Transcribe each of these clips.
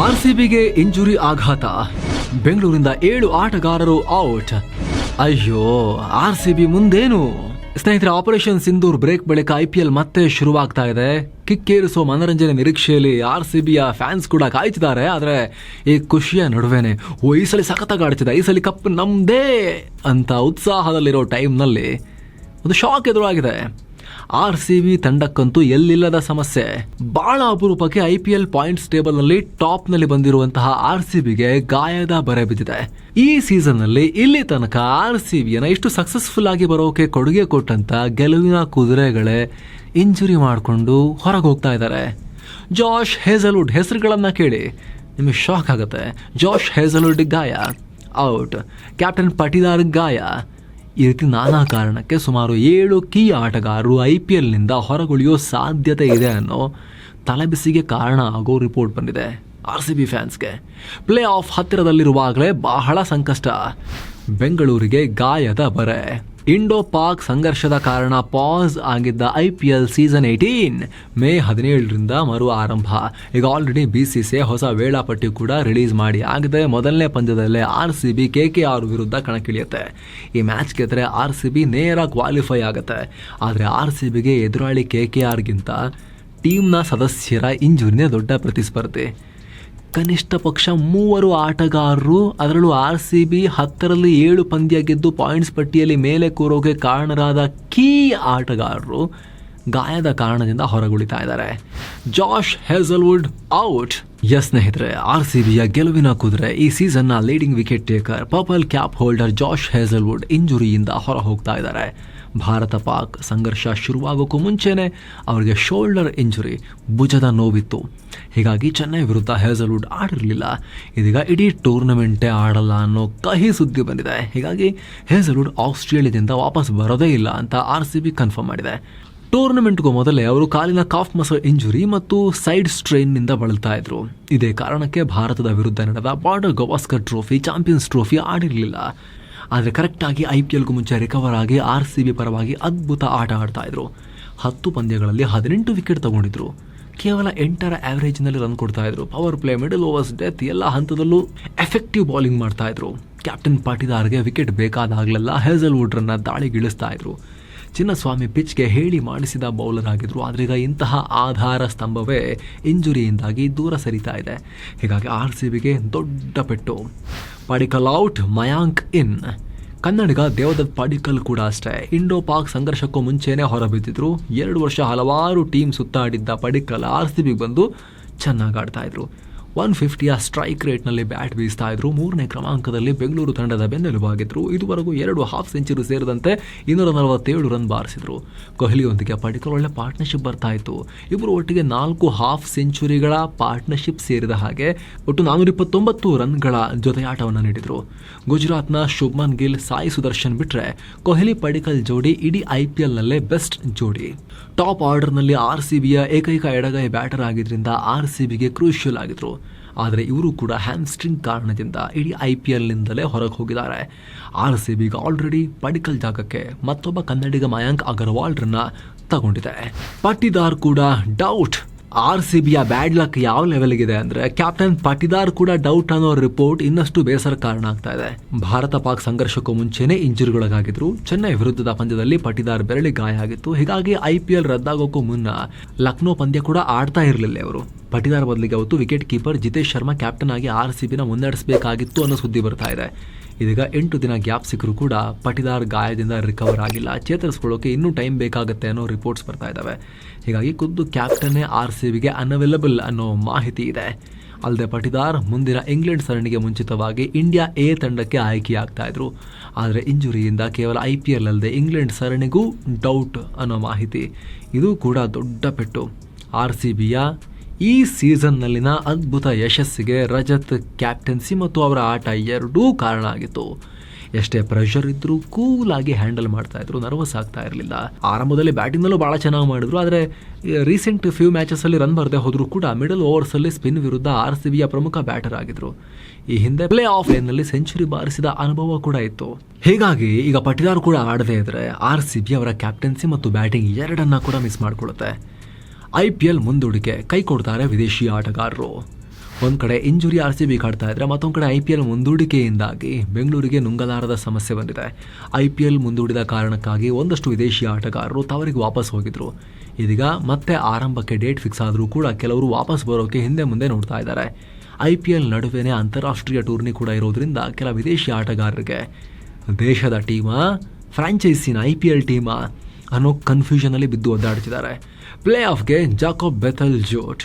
R C ಬಿಗೆ injury ಆಘಾತ. ಬೆಂಗಳೂರಿಂದ ಏಳು ಆಟಗಾರರು ಔಟ್. ಅಯ್ಯೋ ಆರ್ ಸಿ ಬಿ ಮುಂದೇನು? ಸ್ನೇಹಿತರೆ, ಆಪರೇಷನ್ ಸಿಂಧೂರ್ ಬ್ರೇಕ್ ಬಳಿಕ ಐ ಪಿ ಎಲ್ ಮತ್ತೆ ಶುರುವಾಗ್ತಾ ಇದೆ. ಕಿಕ್ಕೇರಿಸೋ ಮನರಂಜನೆ ನಿರೀಕ್ಷೆಯಲ್ಲಿ ಆರ್ ಸಿ ಬಿಯ ಫ್ಯಾನ್ಸ್ ಕೂಡ ಕಾಯ್ತಿದ್ದಾರೆ. ಆದರೆ ಈ ಖುಷಿಯ ನಡುವೆನೆ ಓ, ಈ ಸಲ ಸಖತ್ತಾಗಿ ಆಡ್ತಿದೆ. ಈ ಸಲ ಕಪ್ ನಮ್ದೇ ಅಂತ ಉತ್ಸಾಹದಲ್ಲಿರೋ ಟೈಮ್ನಲ್ಲಿ ಒಂದು ಶಾಕ್ ಎದುರಾಗಿದೆ. ಆರ್ ಸಿ ಬಿ ತಂಡಕ್ಕಂತೂ ಎಲ್ಲಿಲ್ಲದ ಸಮಸ್ಯೆ. ಬಹಳ ಅಪರೂಪಕ್ಕೆ ಐ ಪಿ ಎಲ್ ಪಾಯಿಂಟ್ಸ್ ಟೇಬಲ್ನಲ್ಲಿ ಟಾಪ್ನಲ್ಲಿ ಬಂದಿರುವಂತಹ ಆರ್ ಸಿ ಬಿಗೆ ಗಾಯದ ಬರೆ ಬಿದ್ದಿದೆ. ಈ ಸೀಸನ್ನಲ್ಲಿ ಇಲ್ಲಿ ತನಕ ಆರ್ ಸಿ ಬಿಯನ್ನು ಇಷ್ಟು ಸಕ್ಸಸ್ಫುಲ್ ಆಗಿ ಬರೋಕೆ ಕೊಡುಗೆ ಕೊಟ್ಟಂತ ಗೆಲುವಿನ ಕುದುರೆಗಳೇ ಇಂಜುರಿ ಮಾಡಿಕೊಂಡು ಹೊರಗೆ ಹೋಗ್ತಾ ಇದ್ದಾರೆ. ಜಾಶ್ ಹೇಸಲ್ವುಡ್ ಹೆಸರುಗಳನ್ನು ಕೇಳಿ ನಿಮಗೆ ಶಾಕ್ ಆಗುತ್ತೆ. ಜಾಶ್ ಹೇಸಲ್ವುಡ್ ಗಾಯ, ಔಟ್. ಕ್ಯಾಪ್ಟನ್ ಪಟಿದಾರ್ ಗಾಯ ಈ ರೀತಿ ನಾನಾ ಕಾರಣಕ್ಕೆ ಸುಮಾರು ಏಳು ಕೀ ಆಟಗಾರರು ಐ ಪಿ ಎಲ್ನಿಂದ ಹೊರಗುಳಿಯೋ ಸಾಧ್ಯತೆ ಇದೆ ಅನ್ನೋ ತಲೆಬಿಸಿಗೆ ಕಾರಣ ಆಗೋ ರಿಪೋರ್ಟ್ ಬಂದಿದೆ ಆರ್ ಸಿ ಬಿ ಫ್ಯಾನ್ಸ್ಗೆ. ಪ್ಲೇ ಆಫ್ ಹತ್ತಿರದಲ್ಲಿರುವಾಗಲೇ ಬಹಳ ಸಂಕಷ್ಟ. ಬೆಂಗಳೂರಿಗೆ ಗಾಯದ ಬರೆ. ಇಂಡೋ ಪಾಕ್ ಸಂಘರ್ಷದ ಕಾರಣ ಪಾಸ್ ಆಗಿದ್ದ I P L season eighteen May ಹದಿನೇಳರಿಂದ ಮರು ಆರಂಭ. ಈಗ ಆಲ್ರೆಡಿ ಬಿ ಸಿ ಸಿ ಹೊಸ ವೇಳಾಪಟ್ಟಿ ಕೂಡ ರಿಲೀಸ್ ಮಾಡಿ ಆಗಿದೆ. ಮೊದಲನೇ ಪಂದ್ಯದಲ್ಲೇ R C B K K R ವಿರುದ್ಧ ಕಣಕ್ಕಿಳಿಯುತ್ತೆ. ಈ ಮ್ಯಾಚ್ ಗೆದ್ರೆ ಆರ್ ಸಿ ಬಿ ನೇರ ಕ್ವಾಲಿಫೈ ಆಗುತ್ತೆ. ಆದರೆ ಆರ್ ಸಿ ಬಿಗೆ ಎದುರಾಳಿ ಕೆ ಕೆ ಆರ್ಗಿಂತ ಟೀಮ್ನ ಸದಸ್ಯರ ಇಂಜುರಿನೇ ದೊಡ್ಡ ಪ್ರತಿಸ್ಪರ್ಧೆ. ಕನಿಷ್ಠ ಪಕ್ಷ ಮೂವರು ಆಟಗಾರರು, ಅದರಲ್ಲೂ ಆರ್ ಸಿ ಬಿ ಹತ್ತರಲ್ಲಿ ಏಳು ಪಂದ್ಯ ಗೆದ್ದು ಪಾಯಿಂಟ್ಸ್ ಪಟ್ಟಿಯಲ್ಲಿ ಮೇಲೆ ಕೂರೋಕೆ ಕಾರಣರಾದ ಕೀ ಆಟಗಾರರು ಗಾಯದ ಕಾರಣದಿಂದ ಹೊರಗುಳಿತಾ ಇದ್ದಾರೆ. Josh Hazlewood out. ಎಸ್ ಸ್ನೇಹಿತರೆ, ಆರ್ ಸಿ ಬಿಯ ಗೆಲುವಿನ ಕುದುರೆ ಈ ಸೀಸನ್ನ leading wicket taker purple cap holder Josh Hazlewood ಇಂಜುರಿಯಿಂದ ಹೊರ ಹೋಗ್ತಾ ಇದ್ದಾರೆ. ಭಾರತ ಪಾಕ್ ಸಂಘರ್ಷ ಶುರುವಾಗೋಕ್ಕೂ ಮುಂಚೆನೆ ಅವರಿಗೆ ಶೋಲ್ಡರ್ ಇಂಜುರಿ ಭುಜದ ನೋವಿತ್ತು. ಹೀಗಾಗಿ ಚೆನ್ನೈ ವಿರುದ್ಧ ಹೇಸಲ್ವುಡ್ ಆಡಿರಲಿಲ್ಲ. ಇದೀಗ ಇಡೀ ಟೂರ್ನಮೆಂಟೇ ಆಡಲ್ಲ ಅನ್ನೋ ಕಹಿ ಸುದ್ದಿ ಬಂದಿದೆ. ಹೀಗಾಗಿ ಹೇಸಲ್ವುಡ್ ಆಸ್ಟ್ರೇಲಿಯಾದಿಂದ ವಾಪಸ್ ಬರೋದೇ ಇಲ್ಲ ಅಂತ ಆರ್ ಸಿ ಬಿ ಕನ್ಫರ್ಮ್ ಮಾಡಿದೆ. ಟೂರ್ನಮೆಂಟ್ಗೂ ಮೊದಲೇ ಅವರು ಕಾಲಿನ ಕಾಫ್ ಮಸಲ್ ಇಂಜುರಿ ಮತ್ತು ಸೈಡ್ ಸ್ಟ್ರೈನ್ನಿಂದ ಬಳಲ್ತಾ ಇದ್ರು. ಇದೇ ಕಾರಣಕ್ಕೆ ಭಾರತದ ವಿರುದ್ಧ ನಡೆದ Border Gavaskar Trophy Champions Trophy ಆಡಿರಲಿಲ್ಲ. ಆದರೆ ಕರೆಕ್ಟಾಗಿ ಐ ಪಿ ಎಲ್ಗೂ ಮುಂಚೆ ರಿಕವರ್ ಆಗಿ ಆರ್ ಸಿ ಬಿ ಪರವಾಗಿ ಅದ್ಭುತ ಆಟ ಆಡ್ತಾ ಇದ್ರು. ಹತ್ತು ಪಂದ್ಯಗಳಲ್ಲಿ ಹದಿನೆಂಟು ವಿಕೆಟ್ ತಗೊಂಡಿದ್ರು. ಕೇವಲ ಎಂಟರ ಆವರೇಜ್ನಲ್ಲಿ ರನ್ ಕೊಡ್ತಾ ಇದ್ರು. Power play middle overs death ಎಲ್ಲ ಹಂತದಲ್ಲೂ ಎಫೆಕ್ಟಿವ್ ಬೌಲಿಂಗ್ ಮಾಡ್ತಾ ಇದ್ರು. ಕ್ಯಾಪ್ಟನ್ ಪಾಟಿದಾರ್ಗೆ ವಿಕೆಟ್ ಬೇಕಾದಾಗಲೆಲ್ಲ ಹೇಸಲ್ವುಡ್ರನ್ನ ದಾಳಿಗಿಳಿಸ್ತಾ ಇದ್ರು. ಚಿನ್ನಸ್ವಾಮಿ ಪಿಚ್ಗೆ ಹೇಳಿ ಮಾಡಿಸಿದ ಬೌಲರ್ ಆಗಿದ್ರು ಆದ್ರೀಗ ಇಂತಹ ಆಧಾರ ಸ್ತಂಭವೇ ಇಂಜುರಿಯಿಂದಾಗಿ ದೂರ ಸರಿತಾ ಇದೆ. ಹೀಗಾಗಿ ಆರ್ ಸಿ ಬಿಗೆ ದೊಡ್ಡ ಪೆಟ್ಟು. Padikkal out, Mayank in. ಕನ್ನಡಿಗ ದೇವದತ್ ಪಾಡಿಕಲ್ ಕೂಡ ಅಷ್ಟೇ. ಇಂಡೋ ಪಾಕ್ ಸಂಘರ್ಷಕ್ಕೂ ಮುಂಚೆನೇ ಹೊರಬಿದ್ದಿದ್ರು. ಎರಡು ವರ್ಷ ಹಲವಾರು ಟೀಮ್ ಸುತ್ತಾಡಿದ್ದ ಪಡಿಕಲ್ ಆರ್ ಸಿ ಬಿಗೆ ಬಂದು ಚೆನ್ನಾಗಿ ಆಡ್ತಾ ಇದ್ರು. ಒನ್ ಫಿಫ್ಟಿಯ ಸ್ಟ್ರೈಕ್ ರೇಟ್ನಲ್ಲಿ ಬ್ಯಾಟ್ ಬೀಸ್ತಾ ಇದ್ರು. ಮೂರನೇ ಕ್ರಮಾಂಕದಲ್ಲಿ ಬೆಂಗಳೂರು ತಂಡದ ಬೆನ್ನೆಲುಬಾಗಿದ್ರು. ಇದುವರೆಗೂ ಎರಡು ಹಾಫ್ ಸೆಂಚುರಿ ಸೇರಿದಂತೆ ಇನ್ನೂರ ನಲವತ್ತೇಳು ರನ್ ಬಾರಿಸಿದ್ರು. ಕೊಹ್ಲಿಯೊಂದಿಗೆ ಪಡಿಕಲ್ ಒಳ್ಳೆ ಪಾರ್ಟ್ನರ್ಶಿಪ್ ಬರ್ತಾ ಇತ್ತು. ಇಬ್ಬರು ಒಟ್ಟಿಗೆ ನಾಲ್ಕು ಹಾಫ್ ಸೆಂಚುರಿಗಳ ಪಾರ್ಟ್ನರ್ಶಿಪ್ ಸೇರಿದ ಹಾಗೆ ಒಟ್ಟು ನಾನೂರ ಇಪ್ಪತ್ತೊಂಬತ್ತು ರನ್ಗಳ ಜೊತೆಯಾಟವನ್ನು ನೀಡಿದರು. ಗುಜರಾತ್ನ ಶುಭ್ಮನ್ ಗಿಲ್, ಸಾಯಿ ಸುದರ್ಶನ್ ಬಿಟ್ಟರೆ ಕೊಹ್ಲಿ ಪಡಿಕಲ್ ಜೋಡಿ ಇಡೀ ಐ ಪಿ ಎಲ್ನಲ್ಲೇ ಬೆಸ್ಟ್ ಜೋಡಿ. ಟಾಪ್ ಆರ್ಡರ್ನಲ್ಲಿ ಆರ್ ಸಿ ಬಿಯ ಏಕೈಕ ಎಡಗೈ ಬ್ಯಾಟರ್ ಆಗಿದ್ದರಿಂದ ಆರ್ ಸಿ ಬಿಗೆ ಕ್ರೂಷಿಯಲ್ ಆಗಿದ್ರು. ಆದರೆ ಇವರು ಕೂಡ ಹ್ಯಾಮ್ಸ್ಟ್ರಿಂಗ್ ಕಾರಣದಿಂದ ಇಡೀ ಐ ಪಿ ಎಲ್ನಿಂದಲೇ ಹೊರಗೆ ಹೋಗಿದ್ದಾರೆ. ಆರ್ ಸಿ ಬಿಗೆ ಆಲ್ರೆಡಿ ಪಡಿಕಲ್ ಜಾಗಕ್ಕೆ ಮತ್ತೊಬ್ಬ ಕನ್ನಡಿಗ ಮಯಾಂಕ್ ಅಗರ್ವಾಲ್ರನ್ನ ತಗೊಂಡಿದೆ. ಪಟ್ಟಿದಾರ್ ಕೂಡ ಡೌಟ್ ಆರ್ ಸಿ ಬಿಯ ಬ್ಯಾಡ್ ಲಕ್ ಯಾವ ಲೆವೆಲ್ಗಿದೆ ಅಂದ್ರೆ ಕ್ಯಾಪ್ಟನ್ ಪಟಿದಾರ್ ಕೂಡ ಡೌಟ್ ಅನ್ನೋ ರಿಪೋರ್ಟ್ ಇನ್ನಷ್ಟು ಬೇಸರ ಕಾರಣ ಆಗ್ತಾ ಇದೆ. ಭಾರತ ಪಾಕ್ ಸಂಘರ್ಷಕ್ಕೂ ಮುಂಚೆನೆ ಇಂಜುರಿಗೊಳಗಾಗಿದ್ರು. ಚೆನ್ನೈ ವಿರುದ್ಧದ ಪಂದ್ಯದಲ್ಲಿ ಪಟಿದಾರ್ ಬೆರಳಿ ಗಾಯ ಆಗಿತ್ತು. ಹೀಗಾಗಿ ಐ ಪಿ ಎಲ್ ರದ್ದಾಗೋಕ್ಕೂ ಮುನ್ನ ಲಕ್ನೋ ಪಂದ್ಯ ಕೂಡ ಆಡ್ತಾ ಇರಲಿಲ್ಲ ಅವರು ಪಟಿದಾರ್ ಬದಲಿಗೆ ಅವತ್ತು wicket keeper Jitesh Sharma captain ಆಗಿ ಆರ್ ಸಿ ಬಿನ ಮುನ್ನಡೆಸಬೇಕಾಗಿತ್ತು ಅನ್ನೋ ಸುದ್ದಿ ಬರ್ತಾ ಇದೆ. ಇದೀಗ ಎಂಟು ದಿನ ಗ್ಯಾಪ್ ಸಿಕ್ಕರೂ ಕೂಡ ಪಟಿದಾರ್ ಗಾಯದಿಂದ ರಿಕವರ್ ಆಗಿಲ್ಲ. ಚೇತರಿಸ್ಕೊಳ್ಳೋಕೆ ಇನ್ನೂ ಟೈಮ್ ಬೇಕಾಗುತ್ತೆ ಅನ್ನೋ ರಿಪೋರ್ಟ್ಸ್ ಬರ್ತಾ ಇದ್ದಾವೆ ಹೀಗಾಗಿ ಖುದ್ದು ಕ್ಯಾಪ್ಟನ್ನೇ ಆರ್ ಸಿ ಬಿಗೆ ಅನ್ಅವೈಲಬಲ್ ಅನ್ನೋ ಮಾಹಿತಿ ಇದೆ. ಅಲ್ಲದೆ ಪಟಿದಾರ್ ಮುಂದಿನ ಇಂಗ್ಲೆಂಡ್ ಸರಣಿಗೆ ಮುಂಚಿತವಾಗಿ ಇಂಡಿಯಾ ಎ ತಂಡಕ್ಕೆ ಆಯ್ಕೆಯಾಗ್ತಾ ಇದ್ರು. ಆದರೆ ಇಂಜುರಿಯಿಂದ ಕೇವಲ ಐ ಪಿ ಎಲ್ ಅಲ್ಲದೆ ಇಂಗ್ಲೆಂಡ್ ಸರಣಿಗೂ ಡೌಟ್ ಅನ್ನೋ ಮಾಹಿತಿ. ಇದು ಕೂಡ ದೊಡ್ಡ ಪೆಟ್ಟು. ಆರ್ ಸಿ ಬಿಯ ಈ ಸೀಸನ್ನಲ್ಲಿನ ಅದ್ಭುತ ಯಶಸ್ಸಿಗೆ ರಜತ್ ಕ್ಯಾಪ್ಟನ್ಸಿ ಮತ್ತು ಅವರ ಆಟ ಎರಡೂ ಕಾರಣ ಆಗಿತ್ತು. ಎಷ್ಟೇ ಪ್ರೆಷರ್ ಇದ್ದರೂ ಕೂಲ್ ಆಗಿ ಹ್ಯಾಂಡಲ್ ಮಾಡ್ತಾ ಇದ್ರು ನರ್ವಸ್ ಆಗ್ತಾ ಇರಲಿಲ್ಲ. ಆರಂಭದಲ್ಲಿ ಬ್ಯಾಟಿಂಗ್ನಲ್ಲೂ ಭಾಳ ಚೆನ್ನಾಗಿ ಮಾಡಿದ್ರು, ಆದರೆ ರೀಸೆಂಟ್ ಫ್ಯೂ ಮ್ಯಾಚಸ್ಸಲ್ಲಿ ರನ್ ಬರದೆ ಹೋದರೂ ಕೂಡ ಮಿಡಲ್ ಓವರ್ಸಲ್ಲಿ ಸ್ಪಿನ್ ವಿರುದ್ಧ ಆರ್ ಸಿ ಬಿಯ ಪ್ರಮುಖ ಬ್ಯಾಟರ್ ಆಗಿದ್ರು. ಈ ಹಿಂದೆ ಪ್ಲೇ ಆಫ್ ಲೈನ್ನಲ್ಲಿ ಸೆಂಚುರಿ ಬಾರಿಸಿದ ಅನುಭವ ಕೂಡ ಇತ್ತು. ಹೀಗಾಗಿ ಈಗ ಪಟಿದಾರ್ ಕೂಡ ಆಡದೇ ಇದ್ರೆ ಆರ್ ಸಿ ಬಿ ಅವರ ಕ್ಯಾಪ್ಟನ್ಸಿ ಮತ್ತು ಬ್ಯಾಟಿಂಗ್ ಎರಡನ್ನ ಕೂಡ ಮಿಸ್ ಮಾಡಿಕೊಳ್ಳುತ್ತೆ. ಐ ಪಿ ಎಲ್ ಮುಂದೂಡಿಕೆ ಕೈ ಕೊಡ್ತಾರೆ ವಿದೇಶಿ ಆಟಗಾರರು. ಒಂದು ಕಡೆ ಇಂಜುರಿ ಆರ್ ಸಿ ಬಿ ಕಾಡ್ತಾ ಇದ್ರೆ ಮತ್ತೊಂದು ಕಡೆ ಐ ಪಿ ಎಲ್ ಮುಂದೂಡಿಕೆಯಿಂದಾಗಿ ಬೆಂಗಳೂರಿಗೆ ನುಂಗಲಾರದ ಸಮಸ್ಯೆ ಬಂದಿದೆ. ಐ ಪಿ ಎಲ್ ಮುಂದೂಡಿದ ಕಾರಣಕ್ಕಾಗಿ ಒಂದಷ್ಟು ವಿದೇಶಿ ಆಟಗಾರರು ತವರಿಗೆ ವಾಪಸ್ ಹೋಗಿದ್ರು. ಇದೀಗ ಮತ್ತೆ ಆರಂಭಕ್ಕೆ ಡೇಟ್ ಫಿಕ್ಸ್ ಆದರೂ ಕೂಡ ಕೆಲವರು ವಾಪಸ್ ಬರೋಕೆ ಹಿಂದೆ ಮುಂದೆ ನೋಡ್ತಾ ಇದ್ದಾರೆ. ಐ ಪಿ ಎಲ್ ನಡುವೆನೇ ಅಂತಾರಾಷ್ಟ್ರೀಯ ಟೂರ್ನಿ ಕೂಡ ಇರೋದ್ರಿಂದ ಕೆಲ ವಿದೇಶಿ ಆಟಗಾರರಿಗೆ ದೇಶದ ಟೀಮಾ, ಫ್ರಾಂಚೈಸಿನ ಐ ಪಿ ಎಲ್ ಟೀಮಾ ಅನ್ನೋ ಕನ್ಫ್ಯೂಷನಲ್ಲಿ ಬಿದ್ದು ಒದ್ದಾಡ್ತಿದ್ದಾರೆ. ಪ್ಲೇ ಆಫ್ಗೆ ಜಾಕೋಬ್ ಬೆಥಲ್ ಜೋಟ್.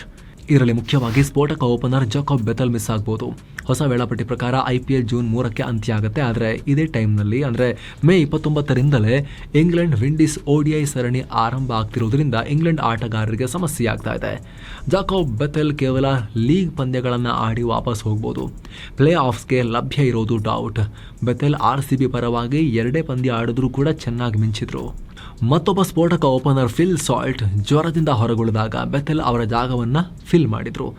ಇದರಲ್ಲಿ ಮುಖ್ಯವಾಗಿ ಸ್ಫೋಟಕ ಓಪನರ್ ಜಾಕೋಬ್ ಬೆಥಲ್ ಮಿಸ್ ಆಗ್ಬೋದು. ಹೊಸ ವೇಳಾಪಟ್ಟಿ ಪ್ರಕಾರ ಐ ಪಿ ಎಲ್ ಜೂನ್ ಮೂರಕ್ಕೆ ಅಂತ್ಯ ಆಗುತ್ತೆ ಆದರೆ ಇದೇ ಟೈಮ್ನಲ್ಲಿ, ಅಂದರೆ ಮೇ ಇಪ್ಪತ್ತೊಂಬತ್ತರಿಂದಲೇ ಇಂಗ್ಲೆಂಡ್ ವಿಂಡೀಸ್ ಓಡಿಐ ಸರಣಿ ಆರಂಭ ಆಗ್ತಿರೋದ್ರಿಂದ ಇಂಗ್ಲೆಂಡ್ ಆಟಗಾರರಿಗೆ ಸಮಸ್ಯೆ ಆಗ್ತಾ ಇದೆ. ಜಾಕೋಬ್ ಬೆಥೆಲ್ ಕೇವಲ ಲೀಗ್ ಪಂದ್ಯಗಳನ್ನು ಆಡಿ ವಾಪಸ್ ಹೋಗ್ಬೋದು. ಪ್ಲೇ ಆಫ್ಸ್ಗೆ ಲಭ್ಯ ಇರೋದು doubt Bethell R C B ಪರವಾಗಿ ಎರಡೇ ಪಂದ್ಯ ಆಡಿದ್ರೂ ಕೂಡ ಚೆನ್ನಾಗಿ ಮಿಂಚಿದ್ರು. ಮತ್ತೊಬ್ಬ ಸ್ಫೋಟಕ ಓಪನರ್ ಫಿಲ್ ಸಾಲ್ಟ್ ಜ್ವರದಿಂದ ಹೊರಗುಳಿದಾಗ ಬೆಥೆಲ್ ಅವರ ಜಾಗವನ್ನು ಫಿಲ್ ಮಾಡಿದರು.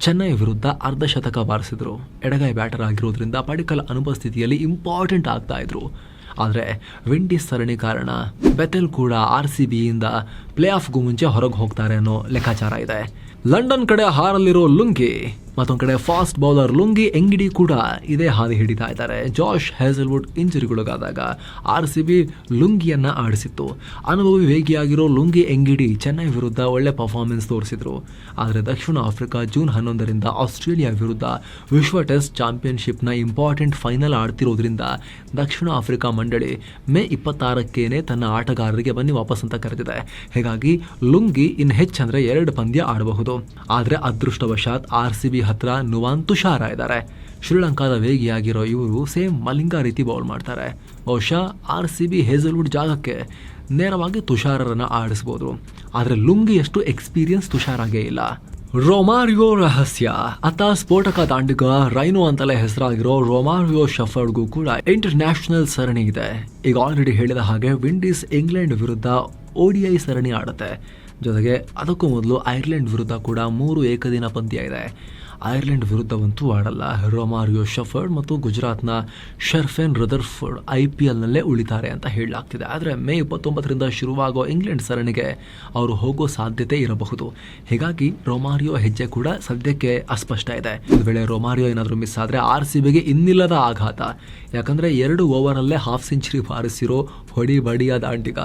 ಚೆನ್ನೈ ವಿರುದ್ಧ ಅರ್ಧ ಶತಕ ಬಾರಿಸಿದ್ರು. ಎಡಗೈ ಬ್ಯಾಟರ್ ಆಗಿರೋದ್ರಿಂದ ಪಡಿಕಲ್ ಅನುಪಸ್ಥಿತಿಯಲ್ಲಿ ಇಂಪಾರ್ಟೆಂಟ್ ಆಗ್ತಾ ಇದ್ರು. ಆದರೆ ವಿಂಡೀಸ್ ಸರಣಿ ಕಾರಣ ಬೆಥೆಲ್ ಕೂಡ ಆರ್ ಸಿ ಬಿಯಿಂದ ಪ್ಲೇ ಆಫ್ಗೂ ಮುಂಚೆ ಹೊರಗೆ ಹೋಗ್ತಾರೆ ಅನ್ನೋ ಲೆಕ್ಕಾಚಾರ ಇದೆ. ಲಂಡನ್ ಕಡೆ ಹಾರಲ್ಲಿರೋ ಲುಂಗಿ, ಮತ್ತೊಂದು ಕಡೆ ಫಾಸ್ಟ್ ಬೌಲರ್ ಲುಂಗಿ ಎಂಗಿಡಿ ಕೂಡ ಇದೇ ಹಾದಿ ಹಿಡಿತಾ ಇದ್ದಾರೆ. ಜಾಶ್ ಹ್ಯಾಸಲ್ವುಡ್ ಇಂಜುರಿಗೊಳಗಾದಾಗ ಆರ್ ಸಿ ಬಿ ಲುಂಗಿಯನ್ನ ಆಡಿಸಿತ್ತು. ಅನುಭವಿ ವೇಗಿಯಾಗಿರೋ ಲುಂಗಿ ಎಂಗಿಡಿ ಚೆನ್ನೈ ವಿರುದ್ಧ ಒಳ್ಳೆ ಪರ್ಫಾರ್ಮೆನ್ಸ್ ತೋರಿಸಿದ್ರು. ಆದರೆ ದಕ್ಷಿಣ ಆಫ್ರಿಕಾ ಜೂನ್ ಹನ್ನೊಂದರಿಂದ ಆಸ್ಟ್ರೇಲಿಯಾ ವಿರುದ್ಧ ವಿಶ್ವ ಟೆಸ್ಟ್ ಚಾಂಪಿಯನ್ಶಿಪ್ನ ಇಂಪಾರ್ಟೆಂಟ್ ಫೈನಲ್ ಆಡ್ತಿರೋದ್ರಿಂದ ದಕ್ಷಿಣ ಆಫ್ರಿಕಾ ಮಂಡಳಿ ಮೇ ಇಪ್ಪತ್ತಾರಕ್ಕೇನೆ ತನ್ನ ಆಟಗಾರರಿಗೆ ಬನ್ನಿ ವಾಪಸ್ ಅಂತ ಕರೆದಿದೆ. ಲುಂಗಿ ಇನ್ ಹೆಚ್ಚಂದ್ರೆ ಎರಡು ಪಂದ್ಯ ಆಡಬಹುದು. ಆದರೆ ಅದೃಷ್ಟವಶಾತ್ ಆರ್ ಸಿ ಬಿ ಹತ್ರ ನುವಾನ್ ತುಷಾರ ಇದ್ದಾರೆ ಶ್ರೀಲಂಕಾದ ವೇಗಿಯಾಗಿರೋ ಇವರು ಸೇಮ್ ಮಲಿಂಗ ರೀತಿ ಬೌಲ್ ಮಾಡ್ತಾರೆ. ಬಹುಶಃ ಆರ್ ಸಿ ಬಿ ಹೇಸಲ್ವುಡ್ ಜಾಗಕ್ಕೆ ನೇರವಾಗಿ ತುಷಾರರನ್ನ ಆಡಿಸ್ಬೋದು. ಆದರೆ ಲುಂಗಿಯಷ್ಟು ಎಕ್ಸ್ಪೀರಿಯನ್ಸ್ ತುಷಾರಾಗೇ ಇಲ್ಲ. ರೊಮಾರಿಯೋ ರಹಸ್ಯ. ಅತ ಸ್ಫೋಟಕ ದಾಂಡಿಗ ರೈನೋ ಅಂತಲೇ ಹೆಸರಾಗಿರೋ ರೊಮಾರಿಯೋ ಶಫರ್ಡ್ಗೂ ಕೂಡ ಇಂಟರ್ನ್ಯಾಷನಲ್ ಸರಣಿ ಇದೆ. ಈಗ ಆಲ್ರೆಡಿ ಹೇಳಿದ ಹಾಗೆ ವಿಂಡೀಸ್ ಇಂಗ್ಲೆಂಡ್ ವಿರುದ್ಧ ಓಡಿಐ ಸರಣಿ ಆಡುತ್ತೆ. ಜೊತೆಗೆ ಅದಕ್ಕೂ ಮೊದಲು ಐರ್ಲೆಂಡ್ ವಿರುದ್ಧ ಕೂಡ ಮೂರು ಏಕದಿನ ಪಂದ್ಯ ಇದೆ ಐರ್ಲೆಂಡ್ ವಿರುದ್ಧವಂತೂ ಆಡಲ್ಲ. ರೊಮಾರಿಯೋ ಶಫರ್ಡ್ ಮತ್ತು ಗುಜರಾತ್ನ ಶರ್ಫೆನ್ ರದರ್ಫರ್ಡ್ ಐ ಪಿ ಎಲ್ನಲ್ಲೇ ಉಳಿತಾರೆ ಅಂತ ಹೇಳಲಾಗ್ತಿದೆ. ಆದರೆ ಮೇ ಇಪ್ಪತ್ತೊಂಬತ್ತರಿಂದ ಶುರುವಾಗೋ ಇಂಗ್ಲೆಂಡ್ ಸರಣಿಗೆ ಅವರು ಹೋಗೋ ಸಾಧ್ಯತೆ ಇರಬಹುದು. ಹೀಗಾಗಿ ರೊಮಾರಿಯೋ ಹೆಜ್ಜೆ ಕೂಡ ಸದ್ಯಕ್ಕೆ ಅಸ್ಪಷ್ಟ ಇದೆ. ಒಂದು ವೇಳೆ ರೊಮಾರಿಯೋ ಏನಾದರೂ ಮಿಸ್ ಆದರೆ ಆರ್ ಸಿ ಬಿಗೆ ಇನ್ನಿಲ್ಲದ ಆಘಾತ. ಯಾಕಂದರೆ ಎರಡು ಓವರಲ್ಲೇ ಹಾಫ್ ಸೆಂಚುರಿ ಬಾರಿಸಿರೋ ಹೊಡಿ ಬಡಿಯಾದ ದಾಂಡಿಗ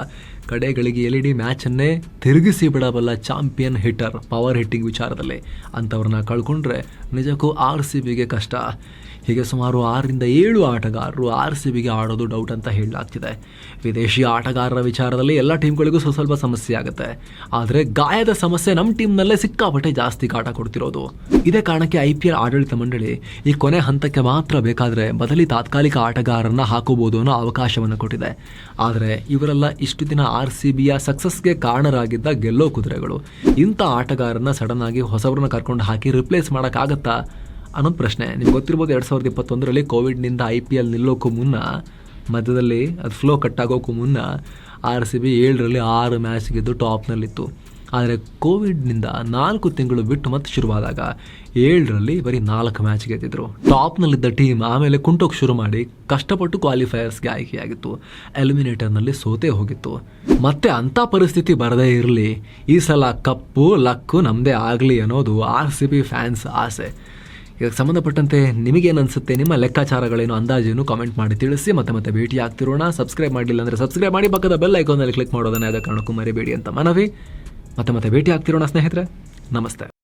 ಕಡೆಗಳಿಗೆ ಎಲ್ ಇ ಡಿ ಮ್ಯಾಚನ್ನೇ ತಿರುಗಿಸಿ ಬಿಡಬಲ್ಲ ಚಾಂಪಿಯನ್ ಹಿಟ್ಟರ್ ಪವರ್ ಹಿಟ್ಟಿಂಗ್ ವಿಚಾರದಲ್ಲಿ ಅಂಥವ್ರನ್ನ ಕಳ್ಕೊಂಡ್ರೆ ನಿಜಕ್ಕೂ ಆರ್ ಸಿ ಬಿಗೆ ಕಷ್ಟ. ಹೀಗೆ ಸುಮಾರು ಆರರಿಂದ ಏಳು ಆಟಗಾರರು ಆರ್ ಸಿ ಬಿಗೆ ಆಡೋದು ಡೌಟ್ ಅಂತ ಹೇಳಲಾಗ್ತಿದೆ. ವಿದೇಶಿ ಆಟಗಾರರ ವಿಚಾರದಲ್ಲಿ ಎಲ್ಲ ಟೀಮ್ಗಳಿಗೂ ಸ್ವಲ್ಪ ಸ್ವಲ್ಪ ಸಮಸ್ಯೆ ಆಗುತ್ತೆ. ಆದರೆ ಗಾಯದ ಸಮಸ್ಯೆ ನಮ್ಮ ಟೀಮ್ನಲ್ಲೇ ಸಿಕ್ಕಾಪಟ್ಟೆ ಜಾಸ್ತಿ ಕಾಟ ಕೊಡ್ತಿರೋದು. ಇದೇ ಕಾರಣಕ್ಕೆ ಐ ಪಿ ಎಲ್ ಆಡಳಿತ ಮಂಡಳಿ ಈ ಕೊನೆ ಹಂತಕ್ಕೆ ಮಾತ್ರ ಬೇಕಾದರೆ ಬದಲಿ ತಾತ್ಕಾಲಿಕ ಆಟಗಾರರನ್ನ ಹಾಕೋಬಹುದು ಅನ್ನೋ ಅವಕಾಶವನ್ನು ಕೊಟ್ಟಿದೆ. ಆದರೆ ಇವರೆಲ್ಲ ಇಷ್ಟು ದಿನ ಆರ್ ಸಿ ಬಿಯ ಸಕ್ಸಸ್ಗೆ ಕಾರಣರಾಗಿದ್ದ ಗೆಲ್ಲೋ ಕುದುರೆಗಳು. ಇಂಥ ಆಟಗಾರರನ್ನ ಸಡನ್ ಆಗಿ ಹೊಸವ್ರನ್ನ ಕರ್ಕೊಂಡು ಹಾಕಿ ರಿಪ್ಲೇಸ್ ಮಾಡೋಕ್ಕಾಗತ್ತಾ? ಅನ್ನೋದು ಪ್ರಶ್ನೆ. ನಿಮ್ಗೆ ಗೊತ್ತಿರ್ಬೋದು ಎರಡು ಸಾವಿರದ ಇಪ್ಪತ್ತೊಂದರಲ್ಲಿ ಕೋವಿಡ್ನಿಂದ ಐ ಪಿ ಎಲ್ ನಿಲ್ಲೋಕ್ಕೂ ಮುನ್ನ, ಮಧ್ಯದಲ್ಲಿ ಅದು ಫ್ಲೋ ಕಟ್ಟಾಗೋಕ್ಕೂ ಮುನ್ನ ಆರ್ ಸಿ ಬಿ ಏಳರಲ್ಲಿ ಆರು ಮ್ಯಾಚ್ ಗೆದ್ದು ಟಾಪ್ನಲ್ಲಿತ್ತು ಆದರೆ ಕೋವಿಡ್ನಿಂದ ನಾಲ್ಕು ತಿಂಗಳು ಬಿಟ್ಟು ಮತ್ತೆ ಶುರುವಾದಾಗ ಏಳರಲ್ಲಿ ಬರೀ ನಾಲ್ಕು ಮ್ಯಾಚ್ ಗೆದ್ದಿದ್ರು. ಟಾಪ್ನಲ್ಲಿದ್ದ ಟೀಮ್ ಆಮೇಲೆ ಕುಂಟೋಕ್ ಶುರು ಮಾಡಿ ಕಷ್ಟಪಟ್ಟು ಕ್ವಾಲಿಫೈಯರ್ಸ್ಗೆ ಆಯ್ಕೆಯಾಗಿತ್ತು. ಎಲಿಮಿನೇಟರ್ನಲ್ಲಿ ಸೋತೆ ಹೋಗಿತ್ತು. ಮತ್ತೆ ಅಂಥ ಪರಿಸ್ಥಿತಿ ಬರದೇ ಇರಲಿ. ಈ ಸಲ ಕಪ್ಪು, ಲಕ್ಕು ನಮ್ಮದೇ ಆಗಲಿ ಅನ್ನೋದು ಆರ್ ಸಿ ಬಿ ಫ್ಯಾನ್ಸ್ ಆಸೆ. ಇದಕ್ಕೆ ಸಂಬಂಧಪಟ್ಟಂತೆ ನಿಮಗೇನು ಅನಿಸುತ್ತೆ, ನಿಮ್ಮ ಲೆಕ್ಕಾಚಾರಗಳೇನು, ಅಂದಾಜೇನು ಕಾಮೆಂಟ್ ಮಾಡಿ ತಿಳಿಸಿ, ಮತ್ತೆ ಮತ್ತೆ ಭೇಟಿ ಆಗ್ತಿರೋಣ. ಸಬ್ಸ್ಕ್ರೈಬ್ ಮಾಡಿಲ್ಲ ಅಂದರೆ ಸಬ್ಸ್ಕ್ರೈಬ್ ಮಾಡಿ, ಪಕ್ಕದ ಬೆಲ್ ಐಕಾನಲ್ಲಿ ಕ್ಲಿಕ್ ಮಾಡೋದನ್ನ ಯಾವುದೇ ಕಾರಣಕ್ಕೂ ಮರಿಬೇಡಿ ಅಂತ ಮನವಿ. ಮತ್ತೆ ಮತ್ತೆ ಭೇಟಿ ಆಗ್ತಿರೋಣ ಸ್ನೇಹಿತರೆ. ನಮಸ್ತೆ.